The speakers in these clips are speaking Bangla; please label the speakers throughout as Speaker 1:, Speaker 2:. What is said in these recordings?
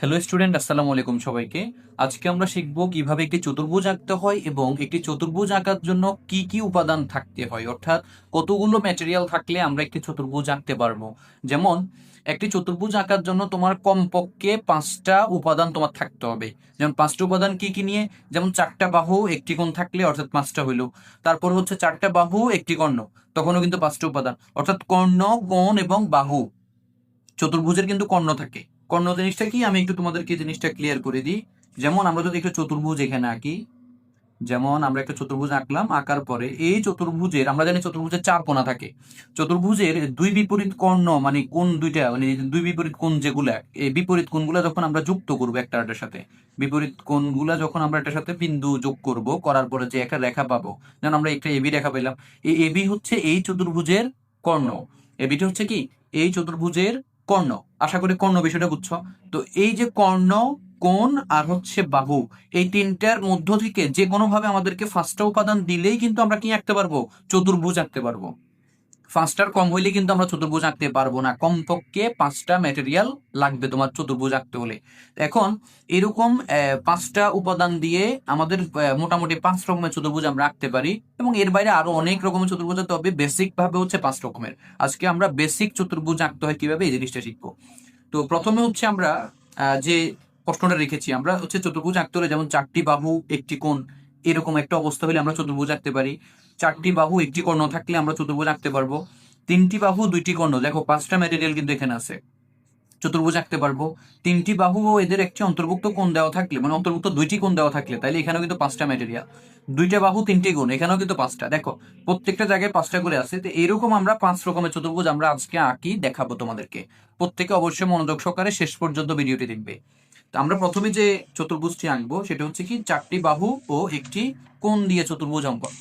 Speaker 1: হ্যালো স্টুডেন্ট আসসালামু আলাইকুম সবাইকে। আজকে আমরা শিখব কীভাবে একটি চতুর্ভুজ আঁকতে হয় এবং একটি চতুর্ভুজ আঁকার জন্য কি কি উপাদান থাকতে হয়। অর্থাৎ কতগুলো ম্যাটেরিয়াল থাকলে আমরা একটি চতুর্ভুজ আঁকতে পারব। যেমন, একটি চতুর্ভুজ আঁকার জন্য তোমার কমপক্ষে পাঁচটা উপাদান তোমার থাকতে হবে। যেমন, পাঁচটা উপাদান কি কি নিয়ে? যেমন, চারটা বাহু, একটি কোণ থাকলে অর্থাৎ পাঁচটা হইল। তারপর হচ্ছে চারটা বাহু, একটি কর্ণ। তখনও কিন্তু পাঁচটা উপাদান। অর্থাৎ কর্ণ, কোণ এবং বাহু। চতুর্ভুজের কিন্তু কর্ণ থাকে। কর্ণ জিনিসটা কি? আমি একটু তোমাদেরকে জিনিসটা ক্লিয়ার করে দিই। যেমন আমরা যদি একটা চতুর্ভুজ এখানে আঁকি, যেমন আমরা একটা চতুর্ভুজ আঁকলাম, আঁকার পরে এই চতুর্ভুজের, আমরা জানি চতুর্ভুজের চার কোণা থাকে। চতুর্ভুজের দুই বিপরীত কর্ণ মানে কোন দুইটা মানে দুই বিপরীত কোণ যেগুলা, এই বিপরীত কোণগুলা যখন আমরা যুক্ত করব একটা আরেকটার সাথে, বিপরীত কোণগুলা যখন আমরা এটার সাথে বিন্দু যোগ করব, করার পরে যে একটা রেখা পাবো, যেমন আমরা একটা এবি রেখা পেলাম, এই এবি হচ্ছে এই চতুর্ভুজের কর্ণ। এবিটা হচ্ছে কি? এই চতুর্ভুজের কর্ণ। আশা করি কর্ণ বিষয়টা বুঝছ? তো এই যে কর্ণ কোন আর হচ্ছে বাহু, এই তিনটার মধ্য থেকে যে কোনো ভাবে আমাদেরকে ফার্স্টটা উপাদান দিলেই কিন্তু আমরা কি আঁকতে পারব? চতুর্ভুজ আঁকতে পারব। পাঁচটার কম হইলে কিন্তু আমরা চতুর্ভুজ আঁকতে পারব না। কমপক্ষে পাঁচটা ম্যাটেরিয়াল লাগবে তোমার চতুর্ভুজ আঁকতে হলে। এখন এরকম পাঁচটা উপাদান দিয়ে আমাদের মোটামুটি পাঁচ রকমের চতুর্ভুজ আমরা আঁকতে পারি এবং এর বাইরে আরও অনেক রকমের চতুর্ভুজ আছে, তবে বেসিক ভাবে হচ্ছে পাঁচ রকমের। আজকে আমরা বেসিক চতুর্ভুজ আঁকতে হয় কীভাবে এই জিনিসটা শিখব। তো প্রথমে হচ্ছে আমরা যে প্রশ্নটা রেখেছি আমরা হচ্ছে চতুর্ভুজ আঁকতে হলে যেমন চারটি বাহু একটি কোণ এরকম একটা অবস্থা হলে আমরা চতুর্ভুজ আঁকতে পারি। চারটি বাহু, একটি কর্ণ থাকলে আমরা চতুর্ভুজ আঁকতে পারব। তিনটি বাহু, দুইটি কর্ণ। দেখো, পাঁচটা ম্যাটেরিয়াল কিন্তু এখানে আছে। চতুর্ভুজ আঁকতে পারব। তিনটি বাহু ও এদের একটি অন্তর্ভুক্ত কোণ দেওয়া থাকলে মানে অন্তর্ভুক্ত দুইটি কোণ দেওয়া থাকলে তাহলে এখানেও কিন্তু পাঁচটা ম্যাটেরিয়াল দুইটা বাহু, তিনটি কোণ, এখানেও কিন্তু পাঁচটা। দেখো, প্রত্যেকটা জায়গায় পাঁচটা করে আছে। তো এরকম আমরা পাঁচ রকমের চতুর্ভুজ আমরা আজকে আঁকি, দেখাবো তোমাদেরকে। প্রত্যেকে অবশ্যই মনোযোগ সহকারে শেষ পর্যন্ত ভিডিওটি দেখবে। আমরা প্রথমে যে চতুর্ভুজটি আঁকবো, সেটা হচ্ছে কি চারটি বাহু ও একটি কোণ দিয়ে চতুর্ভুজ অঙ্কন।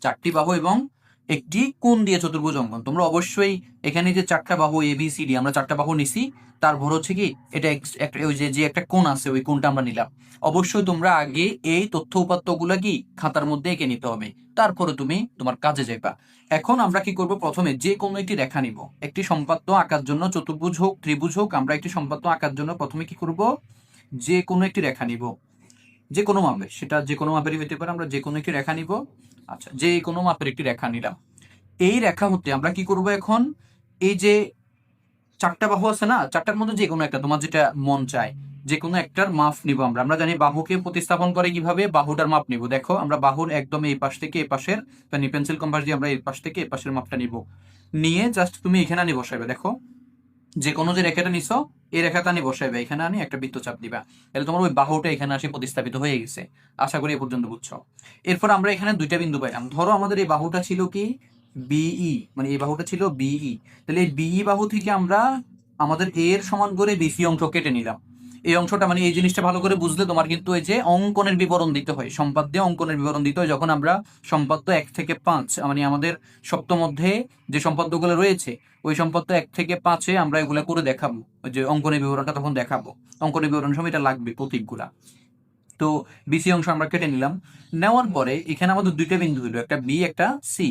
Speaker 1: চারটি বাহু এবং একটি কোণ দিয়ে চতুর্ভুজ অঙ্কন। তোমরা অবশ্যই এখানে যে চারটা বাহু এ বি সি ডি আমরা চারটা বাহু নিছি তারপর হচ্ছে কি, এটা একটা, ওই যে যে একটা কোণ আছে, ওই কোণটা আমরা নিলাম। অবশ্যই তোমরা আগে এই তথ্য উপাত্তগুলো কি খাতার মধ্যে এঁকে নিতে হবে, তারপরে তুমি তোমার কাজে যাইবা। এখন আমরা কি করব, প্রথমে যে কোনো একটি রেখা নিব। একটি সম্পাদ্য আঁকার জন্য চতুর্ভুজ হোক, ত্রিভুজ হোক, আমরা একটি সম্পাদ্য আঁকার জন্য প্রথমে কি করব, যে কোনো একটি রেখা নিব। যে কোনো মাপের সেটা যে কোনো মাপেরই হতে পারে, আমরা যে কোনো একটি রেখা নিব। আচ্ছা যে কোনো মাপের একটি রেখা নিলাম। এই রেখা হতে আমরা কি করব এখন? এই যে চারটা বাহু আছে না, চারটার মধ্যে যে কোনো একটা, তোমার যেটা মন চায়, যে কোনো একটার মাপ নিব আমরা। আমরা জানি বাহুকে প্রতিস্থাপন করে কীভাবে? বাহুটার মাপ নিব। দেখো, আমরা বাহুর একদম এই পাশ থেকে এই পাশের পেন্সিল কম্পাস দিয়ে আমরা এই পাশ থেকে এই পাশের মাপটা নিব। নিয়ে জাস্ট তুমি এখানে আনি বসাইবে, দেখো। যে কোনো যে রেখাটা নিছো, এই রেখাটা আনি বসাইবে। এখানে আনি একটা বৃত্তচাপ দিবা। তাহলে তোমার ওই বাহুটা এখানে আসে প্রতিস্থাপিত হয়ে গেছে। আশা করি এ পর্যন্ত বুঝছ। এরপর আমরা এখানে দুইটা বিন্দু পাইলাম। ধরো আমাদের এই বাহুটা ছিল কি? বিই মানে এই বাহুটা ছিল বিই তাহলে এই বিই বাহু থেকে আমরা আমাদের এর সমান করে বিসি অংশ কেটে নিলাম। এই অংশটা মানে এই জিনিসটা ভালো করে বুঝলে তোমার কিন্তু এই যে অঙ্কনের বিবরণ দিতে হয়, সম্পাদ্যে অঙ্কনের বিবরণ দিতে হয়। যখন আমরা সম্পাদ্য এক থেকে পাঁচ মানে আমাদের সপ্তম অধ্যায়ে যে সম্পাদ্যগুলো রয়েছে, ওই সম্পাদ্য এক থেকে পাঁচে আমরা এগুলো করে দেখাবো। যে অঙ্কনের বিবরণটা তখন দেখাবো। অঙ্কনের বিবরণ সময় এটা লাগবে প্রতীকগুলা। তো বিসি অংশ আমরা কেটে নিলাম। নেওয়ার পরে এখানে আমাদের দুইটা বিন্দু হলো, একটা বি একটা সি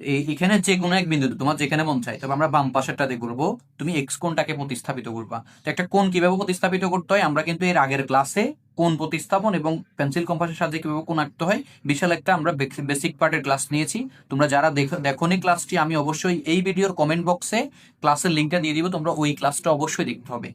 Speaker 1: এখানে যে কোনো এক বিন্দু তোমার যেখানে মন চাই তবে আমরা বাম পাশেরটাতে করব তুমি এক্স কোনটাকে প্রতিস্থাপিত করবা। তো একটা কোণ কীভাবে প্রতিস্থাপিত করতে হয়, আমরা কিন্তু এর আগের ক্লাসে কোন প্রতিস্থাপন এবং পেন্সিল কম্পাসের সাহায্যে কীভাবে কোন আঁকতে হয়, বিশাল একটা আমরা বেসিক পার্টের ক্লাস নিয়েছি। তোমরা যারা দেখো- দেখোনি ক্লাসটি আমি অবশ্যই এই ভিডিওর কমেন্ট বক্সে ক্লাসের লিঙ্কটা দিয়ে দিব, তোমরা ওই ক্লাসটা অবশ্যই দেখতে হবে।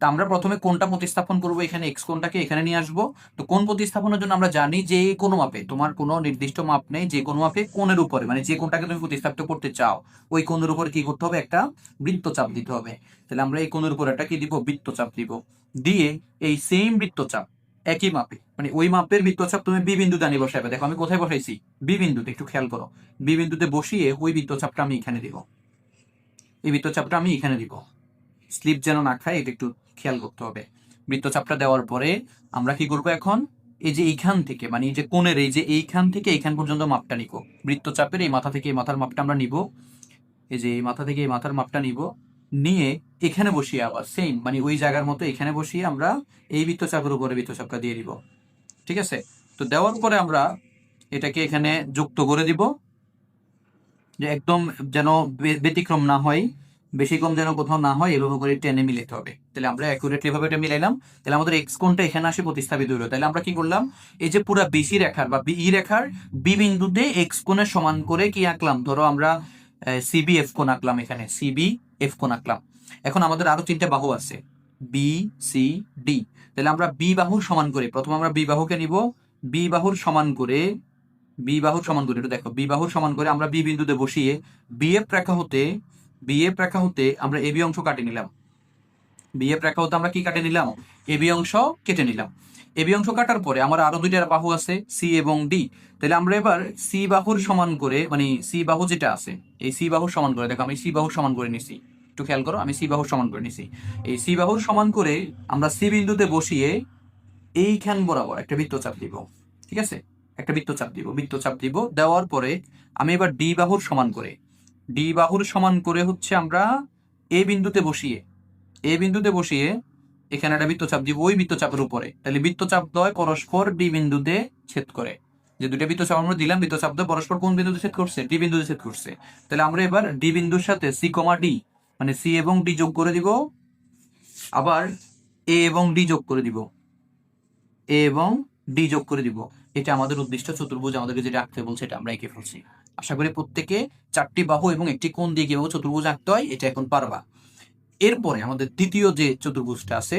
Speaker 1: তা আমরা প্রথমে কোনটা প্রতিস্থাপন করব? এখানে এক্স কোনটাকে এখানে নিয়ে আসব। তো কোন প্রতিস্থাপনের জন্য আমরা জানি যে কোনো মাপে তোমার কোনো নির্দিষ্ট মাপ নেই, যে কোনো মাপে কোণের উপরে মানে যে কোণটাকে তুমি প্রতিস্থাপিত করতে চাও, ওই কোণের উপরে কি করতে হবে? একটা বৃত্তচাপ দিতে হবে। তাহলে আমরা এই কোণের উপরে একটা কি দিব? বৃত্তচাপ দিব। দিয়ে এই সেম বৃত্তচাপ একই মাপে মানে ওই মাপের বৃত্তচাপ তুমি বি বিন্দুতে আনি বসাবে দেখো, আমি কোথায় বসাইছি? বি বিন্দুতে, একটু খেয়াল করো। বি বিন্দুতে বসিয়ে ওই বৃত্তচাপটা আমি এখানে দিব। এই বৃত্তচাপটা আমি এখানে দিব। স্লিপ যেন না খায়, এটা একটু খেয়াল করতে হবে। বৃত্তচাপটা দেওয়ার পরে আমরা কি করব এখন? এই যে এইখান থেকে মানে এই যে কোণের, এই যে এইখান থেকে এইখান পর্যন্ত মাপটা নিব। বৃত্তচাপের এই মাথা থেকে এই মাথার মাপটা আমরা নিব। এই যে এই মাথা থেকে এই মাথার মাপটা নিব। নিয়ে এখানে বসিয়ে আবার সেম মানে ওই জায়গার মতো এখানে বসিয়ে আমরা এই বৃত্তচাপের উপরে বৃত্তচাপটা দিয়ে দিব। ঠিক আছে? তো দেওয়ার পরে আমরা এটাকে এখানে যুক্ত করে দিব। যে একদম যেন ব্যতিক্রম না হয়। বেশি কম যেন কোথাও না হয় এভাবে করে টেনে মিলাতে হবে। তাহলে আমরা অ্যাকুরেটলি ভাবে এটা মিলাইলাম। তাহলে আমাদের এক্স কোনটা এখানে আসে প্রতিস্থাপিত হলো তাহলে আমরা কি করলাম? এই যে পুরো বিসি রেখার বা ই রেখার বি বিন্দুতে এক্স কোণের সমান করে কি আঁকলাম? ধরো আমরা সিবি এফ কোণ আঁকলাম এখানে। সিবি এফ কোণ আঁকলাম। এখন আমাদের আরও তিনটা বাহু আছে। বি সি ডি তাহলে আমরা বি বাহুর সমান করে। প্রথমে আমরা বি বাহুকে নিব। বি বাহুর সমান করে বি বাহুর সমান করে একটু দেখো। বি বাহুর সমান করে আমরা বি বিন্দুতে বসিয়ে বি এফ রেখা হতে বি এফ রেখা হতে আমরা এবি অংশ কাটে নিলাম। বি এফ রেখা হতে আমরা কি কাটে নিলাম? এবি অংশ কেটে নিলাম। এবি অংশ কাটার পরে আমার আরও দুইটা বাহু আছে সি এবং ডি তাহলে আমরা এবার সি বাহুর সমান করে মানে সি বাহু যেটা আছে, এই সি বাহুর সমান করে, দেখো আমি সি বাহুর সমান করে নিছি। একটু খেয়াল করো, আমি সি বাহুর সমান করে নিছি। এই সি বাহুর সমান করে আমরা সি বিন্দুতে বসিয়ে এইখান বরাবর একটা বৃত্তচাপ দিব। ঠিক আছে? একটা বৃত্তচাপ দিব বৃত্তচাপ দিব। দেওয়ার পরে আমি এবার ডি বাহুর সমান করে ডি বাহুর সমান করে হচ্ছে আমরা এ বিন্দুতে বসিয়ে, এ বিন্দুতে বসিয়ে এখানে একটা বৃত্তচাপ দিব, ওই বৃত্তচাপের উপরে। তাহলে বৃত্তচাপ দয় পরস্পর ডি বিন্দুতে ছেদ করে। যে দুইটা বৃত্তচাপ আমরা দিলাম, বৃত্তচাপ দয় পরস্পর কোন বিন্দুতে ছেদ করছে? ডি বিন্দুতে ছেদ করছে। তাহলে আমরা এবার ডি বিন্দুর সাথে সি কমা ডি মানে সি এবং ডি যোগ করে দিব। আবার এ এবং ডি যোগ করে দিব। এ এবং ডি যোগ করে দিব। এটা আমাদের উদ্দিষ্ট চতুর্ভুজ, আমাদেরকে যেটা আঁকতে বলছে এটা আমরা এঁকে ফেলছি। আশা করি প্রত্যেকে চারটি বাহু এবং একটি কোণ দিয়ে কীভাবে চতুর্ভুজ আঁকতে হয়, এটা এখন পারবা। এরপরে আমাদের দ্বিতীয় যে চতুর্ভুজটা আছে,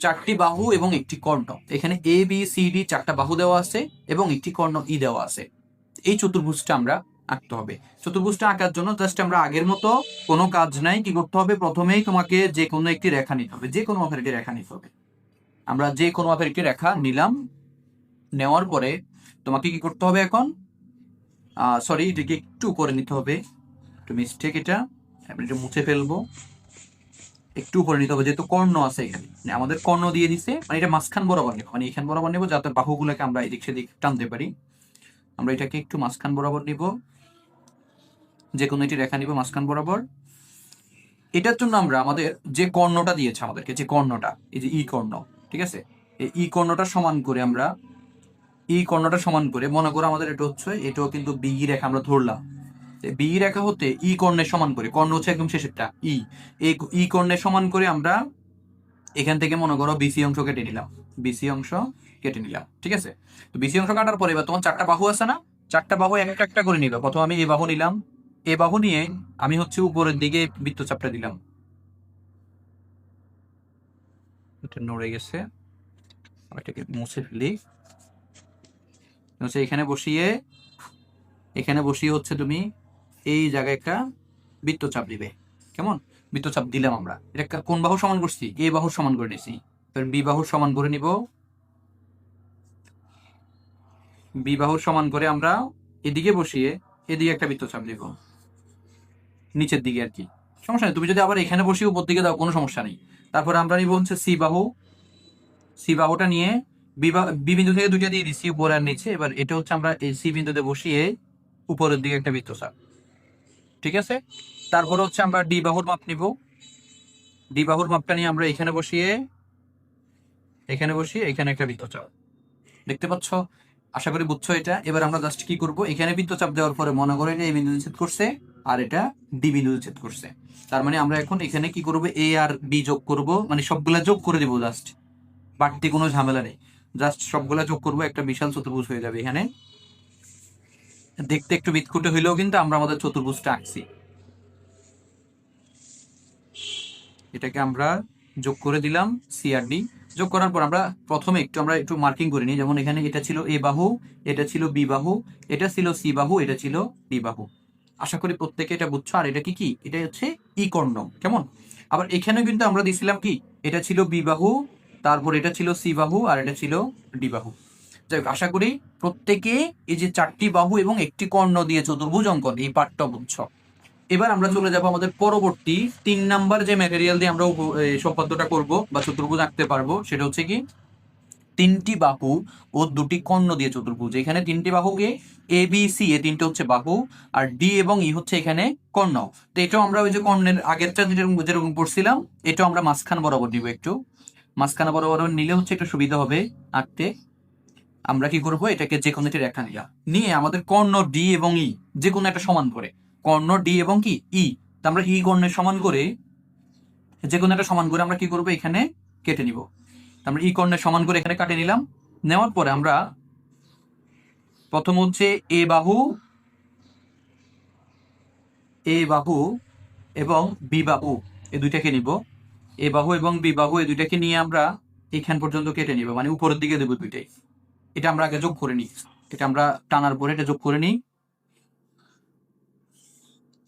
Speaker 1: চারটি বাহু এবং একটি কর্ণ। এখানে এ বি সি ডি চারটা বাহু দেওয়া আছে এবং একটি কর্ণ ই দেওয়া আছে। এই চতুর্ভুজটা আমরা আঁকতে হবে। চতুর্ভুজটা আঁকার জন্য জাস্ট আমরা আগের মতো কোনো কাজ নাই, কি করতে হবে? প্রথমেই তোমাকে যে কোনো একটি রেখা নিতে হবে, যে কোনো মাপের একটি রেখা নিতে হবে। আমরা যে কোনো মাপের একটি রেখা নিলাম, নেওয়ার পরে তোমাকে কি করতে হবে এখন? সরি এটাকে একটু করে নিতে হবে। একটু মিস্টেক এটা। আমি এটা মুছে ফেলব। একটু উপরে নিতে হবে, যেহেতু কর্ণ আছে এখানে। মানে আমাদের কর্ণ দিয়ে দিছে মানে এটা মাঝখান বরাবর নেব। মানে এখান বরাবর নেব, যাতে বাহুগুলোকে আমরা এদিক সেদিক টানতে পারি। আমরা এটাকে একটু মাঝখান বরাবর নিব। যে কোনো একটি রেখা নিব মাঝখান বরাবর। এটার জন্য আমরা আমাদের যে কর্ণটা দিয়েছে আমাদেরকে, যে কর্ণটা, এই যে ই কর্ণ, ঠিক আছে? এই ই কর্ণটা সমান করে আমরা ই কর্ণটা সমান করে, মনে করো আমাদের এটা হচ্ছে, এটাও কিন্তু বি রেখা আমরা ধরলাম। বি রেখা হতে ই কর্ণের সমান করে, কর্ণ হচ্ছে একদম শেষেরটা ই এই ই কর্ণের সমান করে আমরা এখান থেকে মনে করো বিসি অংশ কেটে নিলাম বিসি অংশ কেটে নিলাম, ঠিক আছে? তো বিসি অংশ কাটার পরে এবার তোমার চারটা বাহু আছে না? চারটা বাহু এক একটা একটা করে নিল, প্রথম আমি এ বাহু নিলাম, এ বাহু নিয়ে আমি হচ্ছে উপরের দিকে বৃত্তচাপটা দিলাম। এটা নড়ে গেছে এটাকে মুছে ফেলি। হচ্ছে এখানে বসিয়ে এখানে বসিয়ে হচ্ছে তুমি এই জায়গায় একটা বৃত্তচাপ দিবে। কেমন? বৃত্তচাপ দিলাম আমরা। এটা কোন বাহু সমান করছি? এ বাহু সমান করে নিছি। বি বাহুর সমান করে নিব। বি বাহুর সমান করে আমরা এদিকে বসিয়ে এদিকে একটা বৃত্তচাপ দিব। নিচের দিকে আর কি। সমস্যা নেই। তুমি যদি আবার এখানে বসিয়ে উপর দিকে দাও, কোনো সমস্যা নেই। তারপরে আমরা নিব হচ্ছে সি বাহু। সি বাহুটা নিয়ে বি বিন্দু থেকে দুইটা দিয়ে দিচ্ছি, উপর আর নিচে। এবার এটা হচ্ছে আমরা এই সি বিন্দুতে বসিয়ে উপরের দিকে একটা বৃত্তচাপ। ঠিক আছে? তারপর হচ্ছে আমরা ডি বাহুর মাপ নিব। ডি বাহুর মাপটা নিয়ে আমরা এখানে বসিয়ে এখানে বসিয়ে, এখানে একটা বৃত্তচাপ। দেখতে পাচ্ছ? আশা করি বুঝছ এটা। এবার আমরা জাস্ট কি করব? এখানে বৃত্তচাপ দেওয়ার পরে মনে করে এই বিন্দু ছেদ করছে, আর এটা ডি বিন্দু ছেদ করছে। তার মানে আমরা এখন এখানে কি করব? এ আর বি যোগ করব। মানে সবগুলা যোগ করে দেবো জাস্ট বাড়তি কোনো ঝামেলা নেই। জাস্ট সবগুলা যোগ করব, একটা বিশাল চতুর্ভুজ হয়ে যাবে এখানে। দেখতে একটু বিৎকুটে হইলেও কিন্তু আমরা আমাদের চতুর্ভুজটা আঁকছি। এটাকে আমরা যোগ করে দিলাম সিআরডি যোগ করার পর আমরা প্রথমে একটু আমরা একটু মার্কিং করে নিই। যেমন এখানে এটা ছিল এ বাহু, এটা ছিল বি বাহু, এটা ছিল সি বাহু, এটা ছিল ডি বাহু। আশা করি প্রত্যেকে এটা বুঝছ। আর এটা কি কি? এটা হচ্ছে ই কর্ণ কেমন? আবার এখানেও কিন্তু আমরা দিছিলাম কি? এটা ছিল বি বাহু তারপর এটা ছিল সি বাহু আর এটা ছিল ডি বাহু। যাই আশা করি প্রত্যেকে এই যে চারটি বাহু এবং একটি কর্ণ দিয়ে চতুর্ভুজ অঙ্কন, এই পাঠটা বুঝছ। এবার আমরা চলে যাব আমাদের পরবর্তী তিন নাম্বার যে ম্যাটেরিয়াল দিয়ে আমরা সম্পাদ্যটা করব বা চতুর্ভুজ আঁকতে পারব, সেটা হচ্ছে কি তিনটি বাহু ও দুটি কর্ণ দিয়ে চতুর্ভুজ। এখানে তিনটি বাহুকে এ বি সি এ তিনটে হচ্ছে বাহু আর ডি এবং ই হচ্ছে এখানে কর্ণ। তো এটাও আমরা ওই যে কর্ণের আগেরটা যেরকম যেরকম পড়ছিলাম, এটাও আমরা মাঝখান বরাবর দিব একটু। মাঝখানে বরাবর নিলে হচ্ছে একটু সুবিধা হবে আঁকতে। আমরা কি করব? এটাকে যে কোনো একটি রেখা নিলাম নিয়ে আমাদের কর্ণ ডি এবং ই যে কোনো একটা সমান করে। কর্ণ ডি এবং কি? ই তা আমরা ই কর্ণের সমান করে, যে কোনো একটা সমান করে আমরা কি করব? এখানে কেটে নিব। আমরা ই কর্ণের সমান করে এখানে কাটে নিলাম। নেওয়ার পরে আমরা প্রথম হচ্ছে এ বাহু এ বাহু এবং বি বাহু, এই দুইটাকে নিব। এ বাহু এবং বি বাহু এই দুইটাকে নিয়ে আমরা এখান পর্যন্ত কেটে নিব। মানে উপরের দিকে দেবো দুইটাই। এটা আমরা আগে যোগ করে নিই। এটা আমরা টানার পরে এটা যোগ করে নিই।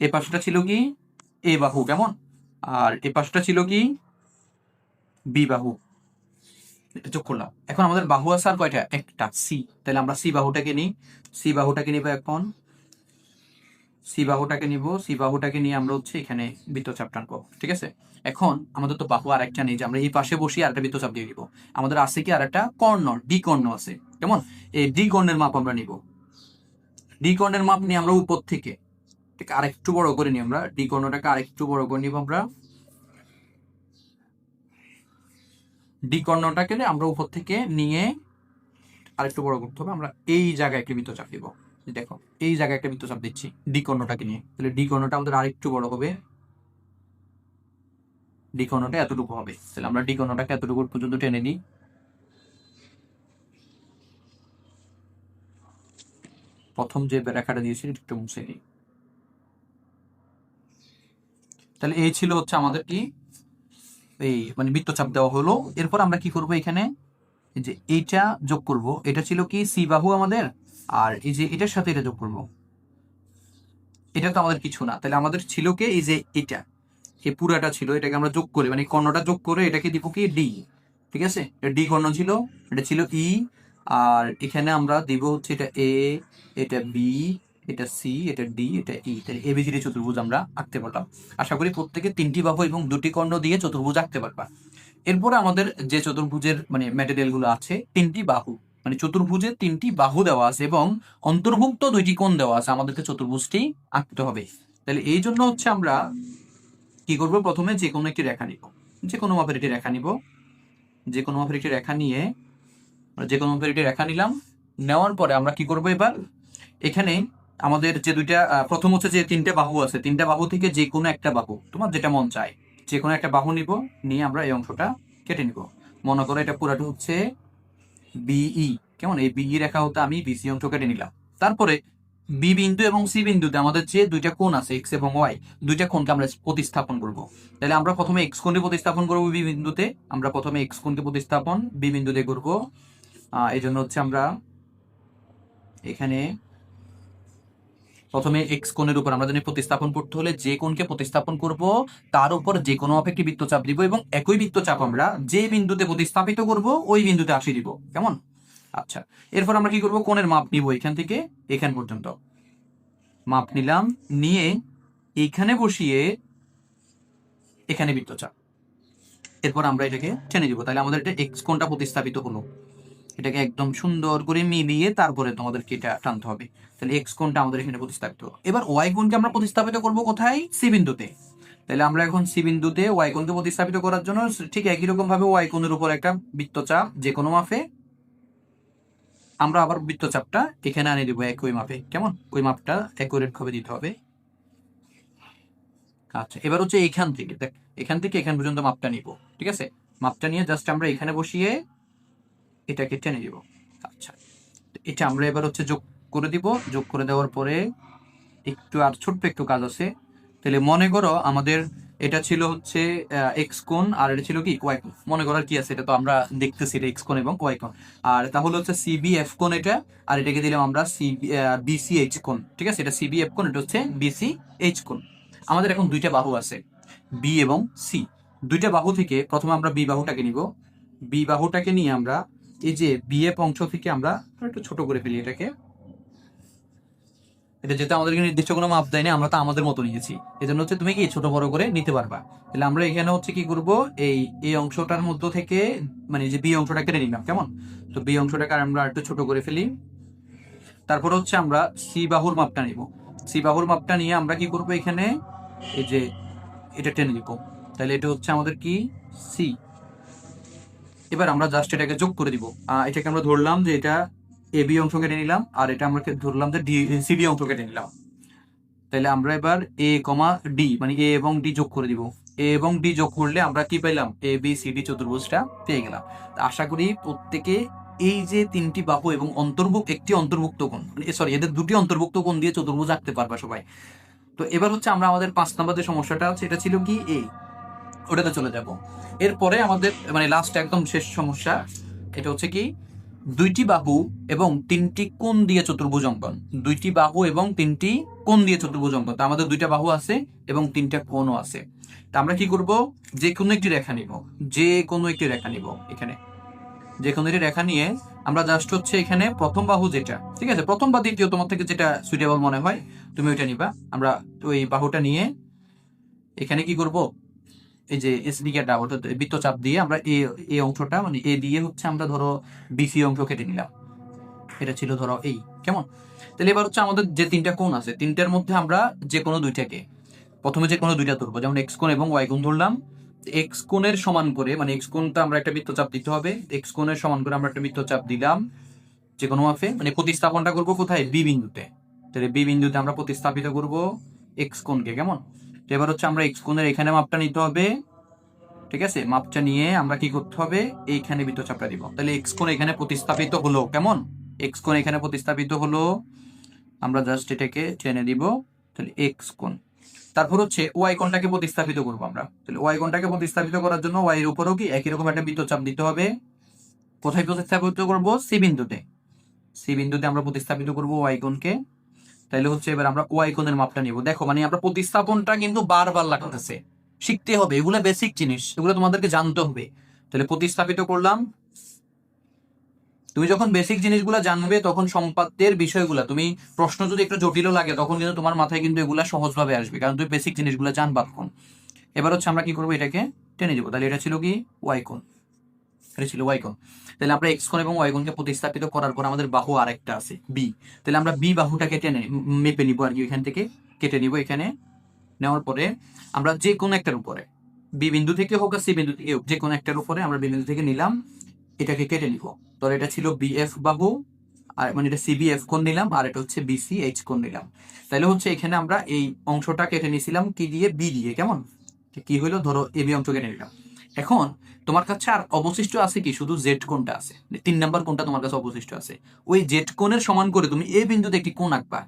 Speaker 1: এ পাশটা ছিল কি? এ বাহু, কেমন? আর এ পাশটা ছিল কি? বি বাহু। এটা যোগ করলাম। এখন আমাদের বাহু আছে আর কয়টা? একটা। সি। তাহলে আমরা সি বাহুটাকে নিই। সি বাহুটাকে নিব এখন সি বাহুটাকে নিব সি বাহুটাকে নিয়ে আমরা হচ্ছে এখানে বৃত্তচাপ টানবো, ঠিক আছে? এখন আমাদের তো বাহু আর একটা নেই, যে আমরা এই পাশে বসি আর একটা বৃত্তচাপ দিয়ে দিব। আমাদের আছে কি আর একটা কর্ণ ডি কর্ণ আছে, কেমন? এই ডি কর্ণের মাপ আমরা নিব। ডি কর্ণের মাপ নিয়ে আমরা উপর থেকে, ঠিক, আরেকটু বড় করে নিই আমরা ডি কর্ণটাকে আরেকটু বড় করে নিব আমরা। ডি কর্ণটাকে আমরা উপর থেকে নিয়ে আরেকটু বড় করতে হবে, আমরা এই জায়গায় একটা বৃত্তচাপ দিব। দেখো, এই জায়গায় একটা বৃত্তচাপ দিচ্ছি ডি কর্ণটাকে নিয়ে। তাহলে ডি কর্ণটা আমাদের আরেকটু বড় হবে। ডি কর্ণটা এতটুকু হবে। তাহলে আমরা ডি কর্ণটাকে এতটুকু পর্যন্ত টেনে নিই। প্রথম যে রেখাটা দিয়েছি একটু মুছে নিই। তাহলে এই ছিল হচ্ছে আমাদের কি? এই মানে বৃত্তচাপ দেওয়া হলো। এরপর আমরা কি করব এখানে? এই যে এটা যোগ করব, এটা ছিল কি সি বাহু আমাদের? আর এই যে এটার সাথে এটা যোগ করব। এটা তো আমাদের কিছু না। তাহলে আমাদের ছিল কি এই যে এটা? এই পুরাটা ছিল, এটাকে আমরা যোগ করে। মানে কর্ণটা যোগ করে এটাকে দিব কি ডি। ঠিক আছে? এটা ডি কর্ণ ছিল, এটা ছিল ই। আর এখানে আমরা দিব হচ্ছে এটা এ, এটা বি, এটা সি, এটা ডি, এটা ই। তাহলে এবিসিডি চতুর্ভুজ আমরা আঁকতে পারলাম। আশা করি প্রত্যেকে তিনটি বাহু এবং দুটি কর্ণ দিয়ে চতুর্ভুজ আঁকতে পারবা। এরপরে আমাদের যে চতুর্ভুজের মানে ম্যাটেরিয়ালগুলো আছে, তিনটি বাহু। মানে চতুর্ভুজে তিনটি বাহু দেওয়া আছে এবং অন্তর্ভুক্ত দুইটি কোণ দেওয়া আছে। আমাদেরকে চতুর্ভুজটি আঁকতে হবে। তাহলে এই জন্য হচ্ছে আমরা কি করব? প্রথমে যে কোনো একটি রেখা নিব। যে কোনো মাপের একটি রেখা নিব। যে কোনো মাপের একটি রেখা নিয়ে যে কোনো মাপের একটি রেখা নিলাম। নেওয়ার পরে আমরা কি করব এবার? এখানে আমাদের যে দুইটা প্রথম হচ্ছে যে তিনটা বাহু আছে। তিনটা বাহু থেকে যে কোনো একটা বাহু, তোমার যেটা মন চায়। যে কোনো একটা বাহু নিব, নিয়ে আমরা এই অংশটা কেটে নিব। মনে করো এটা পুরাটা হচ্ছে বিই কেমন? এই বিই রেখা হতে আমি বিসি অংশ কেটে নিলাম। তারপরে বি বিন্দু এবং সি বিন্দুতে আমাদের যে দুইটা কোণ আছে এক্স এবং ওয়াই দুইটা কোণকে আমরা প্রতিস্থাপন করব। তাহলে আমরা প্রথমে এক্স কোণকে প্রতিস্থাপন করব বি বিন্দুতে। আমরা প্রথমে এক্স কোণকে প্রতিস্থাপন বি বিন্দুতে করব। এই জন্য হচ্ছে আমরা এখানে প্রথমে এক্স কোণের উপর আমরা জানি প্রতিস্থাপন করতে হলে যে কোণকে প্রতিস্থাপন করব, তার উপর যে কোনো একটি বৃত্তচাপ দিব এবং একই বৃত্তচাপ আমরা যে বিন্দুতে প্রতিস্থাপিত করব, ওই বিন্দুতে আসি দিব। কেমন? আচ্ছা এরপর আমরা কি করব? কোণের মাপ নিব এখান থেকে, এখান পর্যন্ত। মাপ নিলাম, নিয়ে এখানে বসিয়ে এখানে বৃত্তচাপ। এরপর আমরা এটাকে টেনে দিব তাহলে আমাদের এটা এক্স কোণটা প্রতিস্থাপিত হলো। এটাকে একদম সুন্দর করে মিলিয়ে তারপরে তোমাদেরকে এটা টানতে হবে। তাহলে এক্স কোণটা আমাদের এখানে প্রতিস্থাপিত। এবার ওয়াই কোণকে আমরা প্রতিস্থাপিত করব কোথায়? সি বিন্দুতে। তাহলে আমরা এখন সি বিন্দুতে ওয়াই কোণকে প্রতিস্থাপিত করার জন্য ঠিক একই রকম ভাবে ওয়াই কোণের উপর একটা বৃত্তচাপ যে কোনো মাপে আমরা আবার বৃত্তচাপটা এখানে আনিয়ে দেবো একই মাপে। কেমন? ওই মাপটা অ্যাকুরেট ভাবে দিতে হবে। আচ্ছা এবার হচ্ছে এখান থেকে। দেখ, এখান থেকে এখান পর্যন্ত মাপটা নিব। ঠিক আছে? মাপটা নিয়ে জাস্ট আমরা এখানে বসিয়ে এটাকে টেনে দিব আচ্ছা এটা আমরা এবার হচ্ছে যোগ করে দিব। যোগ করে দেওয়ার পরে একটু আর ছোট্ট একটু কাজ আছে। তাহলে মনে করো আমাদের এটা ছিল হচ্ছে এক্স কোন আর এটা ছিল কি? ওয়াই কোণ। মনে করার কি আছে, এটা তো আমরা দেখতেছি এটা এক্স কোণ এবং ওয়াই কোণ। আর তাহলে হচ্ছে সিবি এফ কোণ এটা, আর এটাকে দিলাম আমরা সিবি বিসি এইচ কোন ঠিক আছে? এটা সিবি এফ কোণ, এটা হচ্ছে বিসি এইচ কোন আমাদের এখন দুইটা বাহু আছে বি এবং সি দুইটা বাহু থেকে প্রথমে আমরা বি বাহুটাকে নিব। বি বাহুটাকে নিয়ে আমরা এই যে বিএফ অংশ থেকে আমরা একটু ছোট করে ফেলি এটাকে। এটা যেহেতু আমাদেরকে নির্দিষ্ট কোনো মাপ দেয়নি, আমরা তো আমাদের মতো নিয়েছি। এই জন্য হচ্ছে তুমি কি ছোট বড় করে নিতে পারবা। তাহলে আমরা এখানে হচ্ছে কি করব, এই এই অংশটার মধ্য থেকে মানে যে বি অংশটা কেটে নিলাম, কেমন? তো বি অংশটাকে আমরা একটু ছোট করে ফেলি। তারপর হচ্ছে আমরা সি বাহুর মাপটা নিব। সি বাহুর মাপটা নিয়ে আমরা কি করব এখানে? এই যে এটা টেনে দিব তাহলে এটা হচ্ছে আমাদের কি? সি। এবার আমরা জাস্ট এটাকে যোগ করে দিব। এটাকে আমরা ধরলাম যে এটা এ বি অংশ কেটে নিলাম, আর এটা আমরা ধরলাম যে ডি সিডি অংশ কেটে নিলাম। তাহলে আমরা এবার এ কমা ডি মানে এ এবং ডি যোগ করে দিব। এ এবং ডি যোগ করলে আমরা কি পেলাম এ বি সি ডি চতুর্ভুজটা পেয়ে গেলাম। আশা করি প্রত্যেকে এই যে তিনটি বাহু এবং অন্তর্ভুক্ত একটি অন্তর্ভুক্ত কোণ সরি এদের দুটি অন্তর্ভুক্ত কোণ দিয়ে চতুর্ভুজ আঁকতে পারবা সবাই। তো এবার হচ্ছে আমরা আমাদের পাঁচ নাম্বার যে সমস্যাটা আছে, এটা ছিল কি? এই ওটাতে চলে যাব। এরপরে আমাদের মানে লাস্ট একদম শেষ সমস্যা, এটা হচ্ছে কি, দুইটি বাহু এবং তিনটি কোণ দিয়ে চতুর্ভুজ অঙ্কন। দুইটি বাহু এবং তিনটি কোণ দিয়ে চতুর্ভুজ অঙ্কন। তো আমাদের দুইটা বাহু আছে এবং তিনটা কোণও আছে। তা আমরা কি করব? যে কোনো একটি রেখা নিব। যে কোনো একটি রেখা নিব এখানে। যে কোনো একটি রেখা নিয়ে আমরা জাস্ট হচ্ছে এখানে প্রথম বাহু যেটা, ঠিক আছে? প্রথম বা দ্বিতীয় তোমার থেকে যেটা সুইটেবল মনে হয়, তুমি ওইটা নিবা। আমরা ওই বাহুটা নিয়ে এখানে কি করব? এই যে এসডিকেটা অর্থাৎ বৃত্তচাপ দিয়ে আমরা এ এই অংশটা মানে এ দিয়ে হচ্ছে আমরা ধরো বিসি অংশ কেটে নিলাম। এটা ছিল ধরো এই কেমন? তাহলে এবার হচ্ছে আমাদের যে তিনটা কোণ আছে, তিনটার মধ্যে আমরা যে কোনো দুইটাকে, প্রথমে যে কোনো দুইটা ধরবো, যেমন এক্স কোণ এবং ওয়াই কোণ ধরলাম। এক্স কোণের সমান করে মানে এক্স কোণটা আমরা একটা বৃত্তচাপ দিতে হবে এক্স কোণের সমান করে আমরা একটা বৃত্তচাপ দিলাম যে কোনো মাপে মানে প্রতিস্থাপনটা করব কোথায়? বি বিন্দুতে। তাহলে বি বিন্দুতে আমরা প্রতিস্থাপিত করব এক্স কোণকে, কেমন? এবার হচ্ছে আমরা এক্স কোণের এখানে মাপটা নিতে হবে। ঠিক আছে? মাপটা নিয়ে আমরা কি করতে হবে? এইখানে বৃত্তচাপটা দিব। তাহলে এক্স কোণ এখানে প্রতিস্থাপিত হলো, কেমন? এক্স কোণ এখানে প্রতিস্থাপিত হলো, আমরা জাস্ট এটাকে টেনে দিব। তাহলে এক্স কোণ তারপর হচ্ছে ওয়াই কোণটাকে প্রতিস্থাপিত করব আমরা। তাহলে ওয়াই কোণটাকে প্রতিস্থাপিত করার জন্য ওয়াই এর উপরেও কি একই রকম একটা বৃত্তচাপ দিতে হবে? কোথায় প্রতিস্থাপিত করব? সি বিন্দুতে। সি বিন্দুতে আমরা প্রতিস্থাপিত করব ওয়াই কোণকে। তাহলে হচ্ছে এবার আমরা ওয়াই কোণের মাপটা নিব। দেখো মানে আমরা প্রতিস্থাপনটা কিন্তু বারবার লাগতেছে। শিখতে হবে, এগুলো বেসিক জিনিস, এগুলো তোমাদেরকে জানতে হবে। তাহলে প্রতিস্থাপিত করলাম। তুমি যখন বেসিক জিনিসগুলো জানবে, তখন সম্পাদ্যের বিষয়গুলো, তুমি প্রশ্ন যদি একটু জটিলও লাগে, তখন কিন্তু তোমার মাথায় কিন্তু এগুলা সহজভাবে আসবে, কারণ তুমি বেসিক জিনিসগুলো জানবা তখন। এবার হচ্ছে আমরা কি করব, এটাকে টেনে দিব তাহলে এটা ছিল কি? ওয়াই কোণ। এটা ছিল ওয়াই কোণ। তাহলে আমরা এক্স কোণ এবং ওয়াই কোণকে প্রতিস্থাপিত করার পর আমাদের বাহু আরেকটা আছে বি তাহলে আমরা বি বাহুটাকে টেনে মেপে নিব আর কি, এখান থেকে কেটে নিব এখানে। নেওয়ার পরে আমরা যে কোনো একটার উপরে বি বিন্দু থেকে হোক আর সি বিন্দু থেকে হোক, যে কোনো একটার উপরে আমরা বি বিন্দু থেকে নিলাম, এটাকে কেটে নিব। তো এটা ছিল বিএফ বাহু, আর মানে এটা সিবিএফ কোণ নিলাম, আর এটা হচ্ছে বিসি এইচ কোণ নিলাম। তাহলে হচ্ছে এখানে আমরা এই অংশটা কেটে নিয়েছিলাম কি দিয়ে? বি দিয়ে, কেমন? কি হলো ধরো এ বি অংশ কেটে নিলাম। এখন তোমার কাছে আর অবশিষ্ট আছে কি? শুধু জেড কোনটা আছে। তিন নাম্বার কোনটা তোমার কাছে অবশিষ্ট আছে। ওই জেড কোণের সমান করে তুমি এ বিন্দুতে একটি কোণ আঁকবা।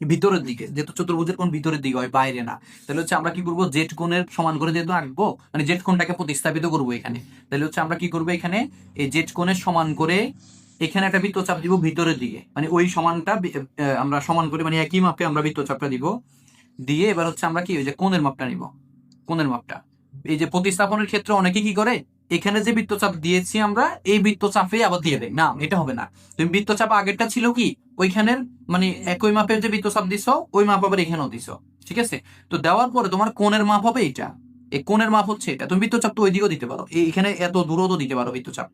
Speaker 1: ভিতরের দিকে, যেহেতু চতুর্ভুজের কোণ ভিতরের দিকে হয়, বাইরে না। তাহলে হচ্ছে আমরা কি করব? জেড কোণের সমান করে যেহেতু আঁকবো মানে জেড কোণটাকে প্রতিস্থাপিত করব এখানে। তাহলে হচ্ছে আমরা কি করব এখানে? এই জেড কোণের সমান করে এখানে একটা বৃত্তচাপ দিব ভিতরের দিকে। মানে ওই সমানটা আমরা সমান করে মানে একই মাপে আমরা বৃত্তচাপটা দিব। দিয়ে এবার হচ্ছে আমরা কি ওই যে কোণের মাপটা নিব। কোণের মাপটা। এই যে প্রতিস্থাপনের ক্ষেত্রে অনেকে কি করে? এখানে যে বৃত্তচাপ দিয়েছি আমরা, এই বৃত্তচাপে আবার দিয়ে দেয়। না, এটা হবে না। তুমি বৃত্তচাপ আগেরটা ছিল কি? ওইখানের মানে একই মাপের যে বৃত্তচাপ দিছ, ওই মাপ আবার এখানেও দিছ। ঠিক আছে? তো দেওয়ার পরে তোমার কোণের মাপ হবে এটা এই কোণের মাপ হচ্ছে এটা। তুমি বৃত্তচাপ তো ওইদিকেও দিতে পারো। এখানে এত দূরও তো দিতে পারো বৃত্তচাপ।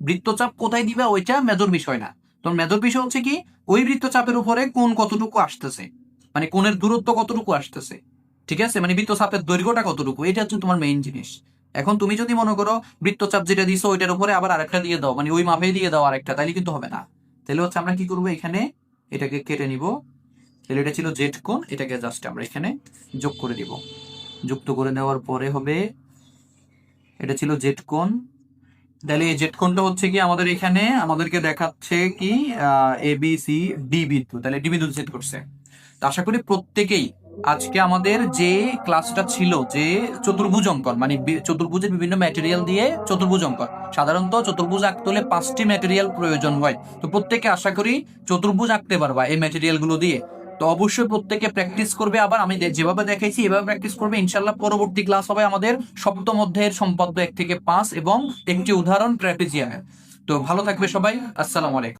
Speaker 1: বৃত্তচাপ কোথায় দিবা? ওইটা মেজর বিষয় না। তোমার মেজর বিষয় হচ্ছে কি? ওই বৃত্তচাপের উপরে কোন কতটুকু আসতেছে? মানে কোণের দূরত্ব কতটুকু আসতেছে? ঠিক আছে? মানে বৃত্তচাপের দৈর্ঘ্যটা কতটুকু? এটা হচ্ছে তোমার মেইন জিনিস। এখন তুমি যদি মনে করো বৃত্তচাপ যেটা দিছো, ওইটার উপরে আবার আরেকটা দিয়ে দাও মানে ওই মাপে দিয়ে দাও আরেকটা তাহলে কিন্তু হবে না। তাহলে হচ্ছে আমরা কি করব এখানে? এটাকে কেটে নিব। তাহলে এটা ছিল জেড কোণ, এটাকে জাস্ট আমরা এখানে যোগ করে দিব। যুক্ত করে নেওয়ার পরে হবে, এটা ছিল জেড কোণ। তাহলে এই জেড কোণটা হচ্ছে কি আমাদের এখানে, আমাদেরকে দেখাচ্ছে কি এ বি সি ডি বিন্দু। তাহলে ডি বিন্দু সেট করছে। তো আশা করি প্রত্যেকেই আজকে আমাদের যে ক্লাসটা ছিল, যে চতুর্ভুজ অঙ্কন মানে চতুর্ভুজের বিভিন্ন ম্যাটেরিয়াল দিয়ে চতুর্ভুজ অঙ্কন। সাধারণত চতুর্ভুজ আঁকতে হলে পাঁচটি ম্যাটেরিয়াল প্রয়োজন হয়। তো প্রত্যেকে আশা করি চতুর্ভুজ আঁকতে পারবা এই ম্যাটেরিয়ালগুলো দিয়ে। তো অবশ্যই প্রত্যেকে প্র্যাকটিস করবে। আবার আমি যেভাবে দেখাইছি, এভাবে প্র্যাকটিস করবে। ইনশাল্লাহ পরবর্তী ক্লাস হবে আমাদের সপ্তম অধ্যায়ের সম্পাদ্য এক থেকে পাঁচ এবং একটি উদাহরণ ট্র্যাপিজিয়ামের তো ভালো থাকবে সবাই। আসসালামু আলাইকুম।